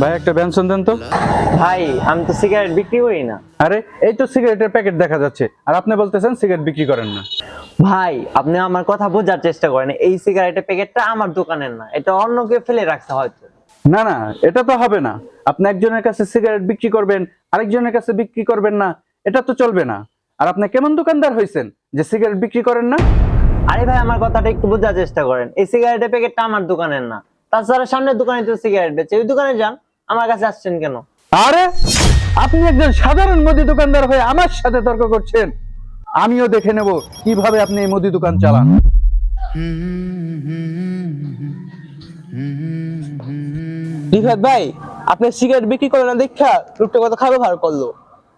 ভাই একটা ব্যঞ্জন দেন তো? ভাই আমি তো সিগারেট বিক্রি করি না। আরে এই তো সিগারেটের প্যাকেট দেখা যাচ্ছে। আর আপনি বলতেছেন সিগারেট বিক্রি করেন না। ভাই আপনি আমার কথা বোঝার চেষ্টা করেন। এই সিগারেটের প্যাকেটটা আমার দোকানের না। এটা অন্য কেউ ফেলে রাখছে হয়তো। না না এটা তো হবে না। আপনি একজনের কাছে সিগারেট বিক্রি করবেন আরেকজনের কাছে বিক্রি করবেন না। এটা তো চলবে না। আর আপনি কেমন দোকানদার হয়েছেন যে সিগারেট বিক্রি করেন না? আরে ভাই আমার কথাটা একটু বোঝার চেষ্টা করেন। এই সিগারেটের প্যাকেটটা আমার দোকানের না। তাছাড়া সামনের দোকানে তো সিগারেট বেচে। ওই দোকানে যান আমার কাছে আসছেন কেন? আরে আপনি একজন সাধারণ মুদি দোকানদার হয়ে আমার সাথে তর্ক করছেন। আমিও দেখে নেব কীভাবে আপনি এই মুদি দোকান চালান। রিফাত ভাই আপনি সিগারেট বিক্রি করলেন না দেখা লোকটা কত খারাপ ব্যবহার করল।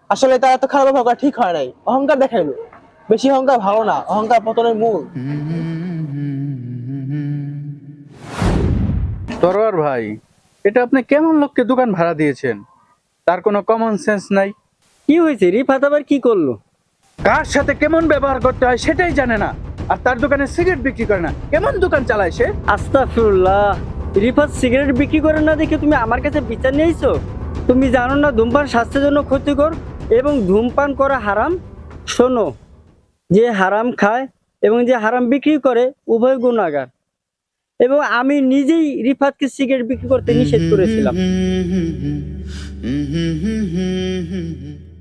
আসলে তারা তো খারাপ ব্যবহার ঠিক হয় নাই। অহংকার দেখাইলো। বেশি অহংকার ভালো না অহংকার পতনের মূল। তরোয়ার ভাই এটা আপনি কেমন লোককে দোকান ভাড়া দিয়েছেন? তার কোনো কমন সেন্স নাই। কি হয়েছে? রিফাত আবার কি করল? কার সাথে কেমন ব্যবহার করতে হয় সেটাই জানে না। আর তার দোকানে সিগারেট বিক্রি করে না। কেমন দোকান চালায় সে? আস্তাফিরুল্লাহ রিফাত সিগারেট বিক্রি করে না দেখে তুমি আমার কাছে বিচার নিয়েছো? তুমি জানো না ধূমপান স্বাস্থ্যের জন্য ক্ষতিকর এবং ধূমপান করা হারাম? শোনো যে হারাম খায় এবং যে হারাম বিক্রি করে উভয় গুণাগার এবং আমি নিজেই রিফাতকে সিগারেট বিক্রি করতে নিষেধ করেছিলাম Mm-hmm.